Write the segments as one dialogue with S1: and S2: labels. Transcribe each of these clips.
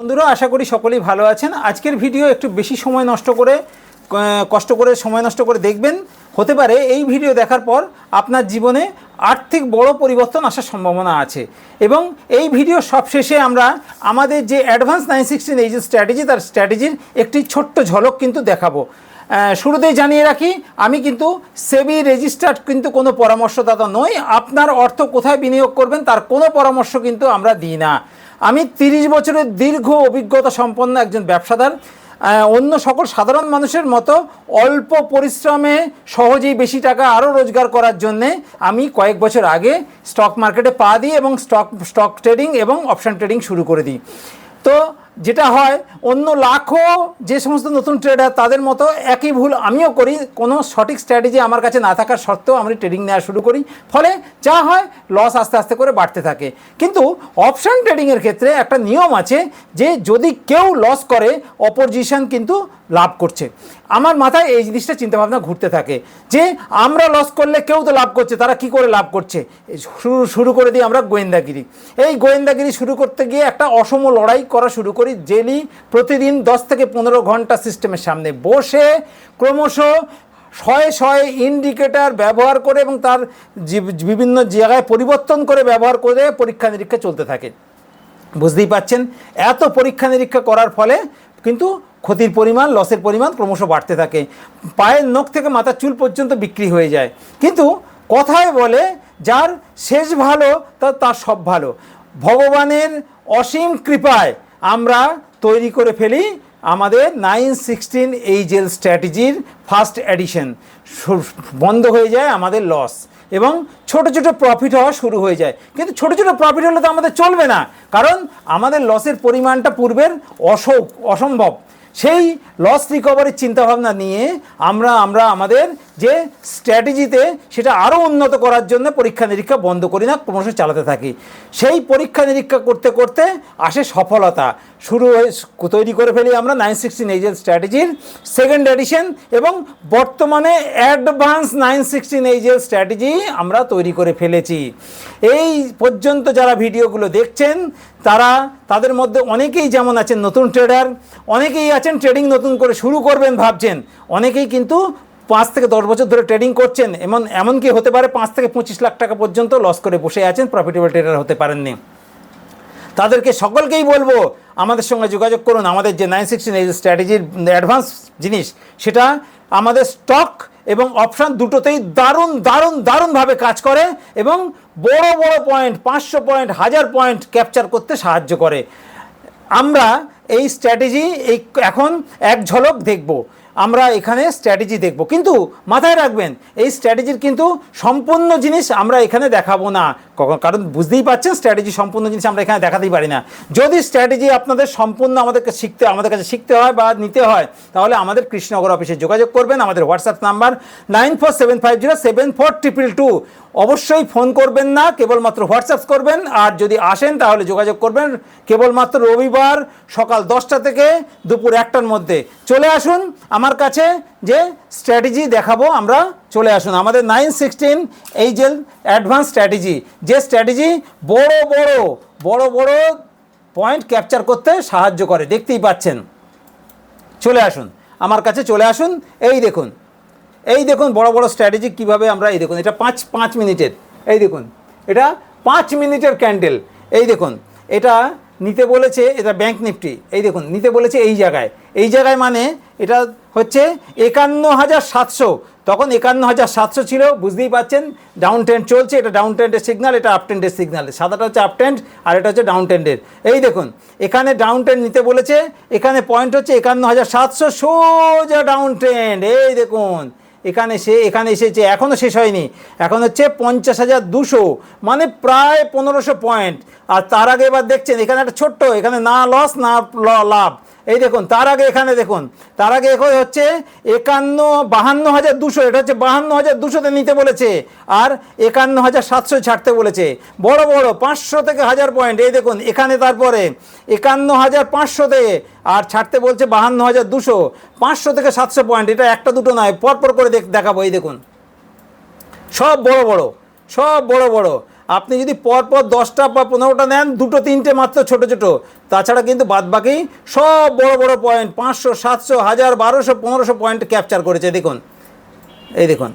S1: বন্ধুরা, আশা করি সকলেই ভালো আছেন। আজকের ভিডিও একটু বেশি সময় নষ্ট করে কষ্ট করে, সময় নষ্ট করে দেখবেন। হতে পারে এই ভিডিও দেখার পর আপনার জীবনে আর্থিক বড় পরিবর্তন আসার সম্ভাবনা আছে। এবং এই ভিডিও সবশেষে আমরা আমাদের যে অ্যাডভান্স নাইন সিক্সটিন এই যে স্ট্র্যাটেজি, তার স্ট্র্যাটেজির একটি ছোট্ট ঝলক কিন্তু দেখাবো। শুরুতেই জানিয়ে রাখি, আমি কিন্তু সেবি রেজিস্টার্ড কিন্তু কোনো পরামর্শদাতা নই। আপনার অর্থ কোথায় বিনিয়োগ করবেন, তার কোনো পরামর্শ কিন্তু আমরা দিই না। আমি তিরিশ বছরের দীর্ঘ অভিজ্ঞতা সম্পন্ন একজন ব্যবসাদার। অন্য সকল সাধারণ মানুষের মতো অল্প পরিশ্রমে সহজেই বেশি টাকা আরও রোজগার করার জন্যে আমি কয়েক বছর আগে স্টক মার্কেটে পা দিই এবং স্টক স্টক ট্রেডিং এবং অপশান ট্রেডিং শুরু করে দিই। তো যেটা হয়, অন্য লাখও যে সমস্ত নতুন ট্রেডার তাদের মতো একই ভুল আমিও করি, কোনো সঠিক স্ট্র্যাটেজি আমার কাছে না থাকার সত্ত্বেও আমি ট্রেডিং নেওয়া শুরু করি। ফলে যা হয় লস আস্তে আস্তে করে বাড়তে থাকে। কিন্তু অপশান ট্রেডিংয়ের ক্ষেত্রে একটা নিয়ম আছে যে যদি কেউ লস করে অপোজিশন কিন্তু লাভ করছে। আমার মাথায় এই জিনিসটা চিন্তাভাবনা ঘুরতে থাকে যে আমরা লস করলে কেউ তো লাভ করছে, তারা কি করে লাভ করছে? শুরু শুরু করে দিই আমরা গোয়েন্দাগিরি। এই গোয়েন্দাগিরি শুরু করতে গিয়ে একটা অসম লড়াই করা শুরু করি জেলি প্রতিদিন দশ থেকে পনেরো ঘণ্টা সিস্টেমের সামনে। বসে ক্রমশ শয়ে শয়ে ইন্ডিকেটার ব্যবহার করে এবং তার বিভিন্ন জায়গায় পরিবর্তন করে ব্যবহার করে পরীক্ষা নিরীক্ষা চলতে থাকে। বুঝতেই পাচ্ছেন এত পরীক্ষা নিরীক্ষা করার ফলে কিন্তু ক্ষতির পরিমাণ লসের পরিমাণ ক্রমশ বাড়তে থাকে। পায়ের নখ থেকে মাথার চুল পর্যন্ত বিক্রি হয়ে যায়। কিন্তু কথায় বলে, যার শেষ ভালো, তা, তার সব ভালো। ভগবানের অসীম কৃপায় আমরা তৈরি করে ফেলি আমাদের নাইন সিক্সটিন এই জেল স্ট্র্যাটেজির ফার্স্ট এডিশন। বন্ধ হয়ে যায় আমাদের লস এবং ছোট ছোট প্রফিট হওয়া শুরু হয়ে যায়। কিন্তু ছোট ছোট প্রফিট হলে তো আমাদের চলবে না। কারণ আমাদের লসের পরিমাণটা পূর্বের অসৌ, অসম্ভব। সেই লস রিকভারির চিন্তাভাবনা নিয়ে আমরা আমরা আমাদের যে স্ট্র্যাটেজিতে সেটা আরও উন্নত করার জন্য পরীক্ষা নিরীক্ষা বন্ধ করি না, ক্রমশ চালাতে থাকি। সেই পরীক্ষা নিরীক্ষা করতে করতে আসে সফলতা। শুরু হয়ে, তৈরি করে ফেলি আমরা নাইন সিক্সটিন এইজেল স্ট্র্যাটেজির সেকেন্ড এডিশন এবং বর্তমানে অ্যাডভান্স নাইন সিক্সটিন এইজেল স্ট্র্যাটেজি আমরা তৈরি করে ফেলেছি। এই পর্যন্ত যারা ভিডিওগুলো দেখছেন, তারা, তাদের মধ্যে অনেকেই যেমন আছেন নতুন ট্রেডার অনেকেই আছেন ট্রেডিং নতুন করে শুরু করবেন ভাবছেন। অনেকেই কিন্তু পাঁচ থেকে দশ বছর ধরে ট্রেডিং করছেন, এমন, এমনকি হতে পারে পাঁচ থেকে পঁচিশ লাখ টাকা পর্যন্ত লস করে বসে আছেন প্রফিটেবল ট্রেডার হতে পারেননি। তাদেরকে সকলকেই বলব, আমাদের সঙ্গে যোগাযোগ করুন, আমাদের যে নাইন সিক্সটিন এই স্ট্র্যাটেজির অ্যাডভান্স জিনিস, সেটা আমাদের স্টক এবং অপশান দুটোতেই দারুণ দারুণ, দারুণভাবে কাজ করে এবং বড় বড় পয়েন্ট পাঁচশো পয়েন্ট হাজার পয়েন্ট ক্যাপচার করতে সাহায্য করে। আমরা এই স্ট্র্যাটেজি এই এখন এক ঝলক দেখব। আমরা এখানে স্ট্র্যাটেজি দেখব। কিন্তু মাথায় রাখবেন, এই স্ট্র্যাটেজির কিন্তু সম্পূর্ণ জিনিস আমরা এখানে দেখাবো না। কারণ বুঝতেই পারছেন স্ট্র্যাটেজি সম্পূর্ণ জিনিস আমরা এখানে দেখাতেই পারি না। যদি স্ট্র্যাটেজি আপনাদের সম্পূর্ণ আমাদেরকে শিখতে, আমাদের কাছে শিখতে হয় বা নিতে হয়, তাহলে আমাদের কৃষ্ণনগর অফিসে যোগাযোগ করবেন, আমাদের WhatsApp number nine four seven five zero seven four triple two অবশ্যই ফোন করবেন না, কেবলমাত্র হোয়াটসঅ্যাপ করবেন, আর যদি আসেন, তাহলে যোগাযোগ করবেন কেবলমাত্র রবিবার সকাল দশটা থেকে দুপুর একটার মধ্যে। চলে আসুন, আমার কাছে যে স্ট্র্যাটেজি দেখাবো আমরা চলে আসুন। আমাদের নাইন সিক্সটিন এই যে অ্যাডভান্স স্ট্র্যাটেজি যে স্ট্র্যাটেজি বড় বড় বড় বড় পয়েন্ট ক্যাপচার করতে সাহায্য করে। দেখতেই পাচ্ছেন। চলে আসুন। আমার কাছে চলে আসুন। এই দেখুন। এই দেখুন বড় বড় স্ট্র্যাটেজি কীভাবে আমরা, এই দেখুন, এটা পাঁচ পাঁচ মিনিটের। এই দেখুন। এটা পাঁচ মিনিটের ক্যান্ডেল এই দেখুন। এটা নিতে বলেছে এটা ব্যাংক নিফটি। এই দেখুন, নিতে বলেছে এই জায়গায়। এই জায়গায় মানে এটা হচ্ছে একান্ন হাজার সাতশো। তখন একান্ন হাজার সাতশো ছিল, বুঝতেই পাচ্ছেন ডাউন ট্রেন্ড চলছে, এটা ডাউন ট্রেন্ডের সিগনাল, এটা আপ ট্রেন্ডের সিগনাল। সাদাটা হচ্ছে আপ ট্রেন্ড, আর এটা হচ্ছে ডাউন ট্রেন্ডের। এই দেখুন, এখানে ডাউন ট্রেন্ড নিতে বলেছে, এখানে পয়েন্ট হচ্ছে একান্ন হাজার সাতশো সোজা ডাউন ট্রেন্ড। এই দেখুন এখানে সে, এখানে এসেছে এখনও শেষ হয়নি, এখন হচ্ছে পঞ্চাশ হাজার দুশো মানে প্রায় পনেরোশো পয়েন্ট আর তার আগে এবার দেখছেন, এখানে একটা ছোট্ট, এখানে না লস না লাভ। এই দেখুন, তার আগে এখানে দেখুন, তার আগে এখন হচ্ছে একান্ন, বাহান্ন হাজার দুশো, এটা হচ্ছে বাহান্ন হাজার দুশোতে নিতে বলেছে, আর একান্ন হাজার সাতশো ছাড়তে বলেছে। বড় বড়, পাঁচশো থেকে হাজার পয়েন্ট, এই দেখুন, এখানে তারপরে একান্ন হাজার পাঁচশোতে, আর ছাড়তে বলছে বাহান্ন হাজার দুশো, পাঁচশো থেকে সাতশো পয়েন্ট, এটা একটা দুটো নয়, পরপর করে দেখাবো, এই দেখুন। সব বড় বড়, সব বড় বড়। আপনি যদি পরপর দশটা বা পনেরোটা নেন, দুটো, তিনটে মাত্র ছোট ছোট। তাছাড়া কিন্তু বাদবাকি সব বড় বড় পয়েন্ট পাঁচশো, সাতশো, হাজার, বারোশো, পনেরোশো পয়েন্ট ক্যাপচার করেছে। দেখুন, এই দেখুন,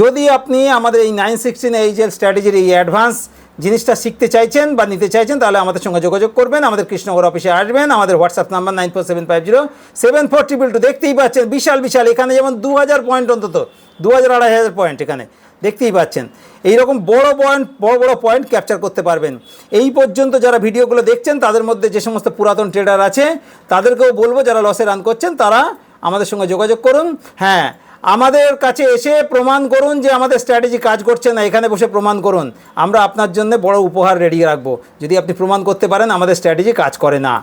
S1: যদি আপনি আমাদের এই নাইন সিক্সটিন এইচএল স্ট্র্যাটেজির এই অ্যাডভান্স জিনিসটা শিখতে চাইছেন বা নিতে চাইছেন, তাহলে আমাদের সঙ্গে যোগাযোগ করবেন। আমাদের কৃষ্ণনগর অফিসে আসবেন, আমাদের WhatsApp number nine four seven five zero seven four triple two দেখতেই পাচ্ছেন, বিশাল বিশাল। এখানে যেমন দু হাজার পয়েন্ট অন্তত দু হাজার আড়াই হাজার পয়েন্ট এখানে। দেখতেই পাচ্ছেন। এই রকম বড় পয়েন্ট বড় বড় পয়েন্ট ক্যাপচার করতে পারবেন। এই পর্যন্ত যারা ভিডিওগুলো দেখছেন, তাদের মধ্যে যে সমস্ত পুরাতন ট্রেডার আছে, তাদেরকেও বলব, যারা লসে রান করছেন, তারা আমাদের সঙ্গে যোগাযোগ করুন। হ্যাঁ আমাদের কাছে এসে প্রমাণ করুন যে আমাদের স্ট্র্যাটেজি কাজ করছে না, এখানে বসে প্রমাণ করুন। আমরা আপনার জন্য বড় উপহার রেডি রাখব। যদি আপনি প্রমাণ করতে পারেন, আমাদের স্ট্র্যাটেজি কাজ করে না।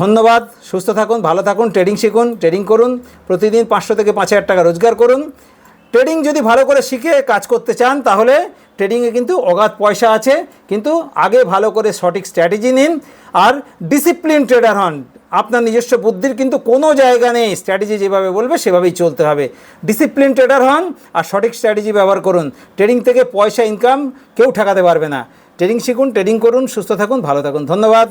S1: ধন্যবাদ। সুস্থ থাকুন, ভালো থাকুন ট্রেডিং শিখুন ট্রেডিং করুন। প্রতিদিন পাঁচশো থেকে পাঁচ হাজার টাকা রোজগার করুন। ট্রেডিং যদি ভালো করে শিখে কাজ করতে চান, তাহলে ট্রেডিংয়ে কিন্তু অগাধ পয়সা আছে। কিন্তু আগে ভালো করে সঠিক স্ট্র্যাটেজি নিন। আর ডিসিপ্লিন ট্রেডার হন। আপনার নিজস্ব বুদ্ধির কিন্তু কোনো জায়গা নেই। স্ট্র্যাটেজি যেভাবে বলবে, সেভাবেই চলতে হবে। ডিসিপ্লিন ট্রেডার হন আর সঠিক স্ট্র্যাটেজি ব্যবহার করুন। ট্রেডিং থেকে পয়সা ইনকাম কেউ ঠেকাতে পারবে না। ট্রেডিং শিখুন ট্রেডিং করুন, সুস্থ থাকুন, ভালো থাকুন। ধন্যবাদ।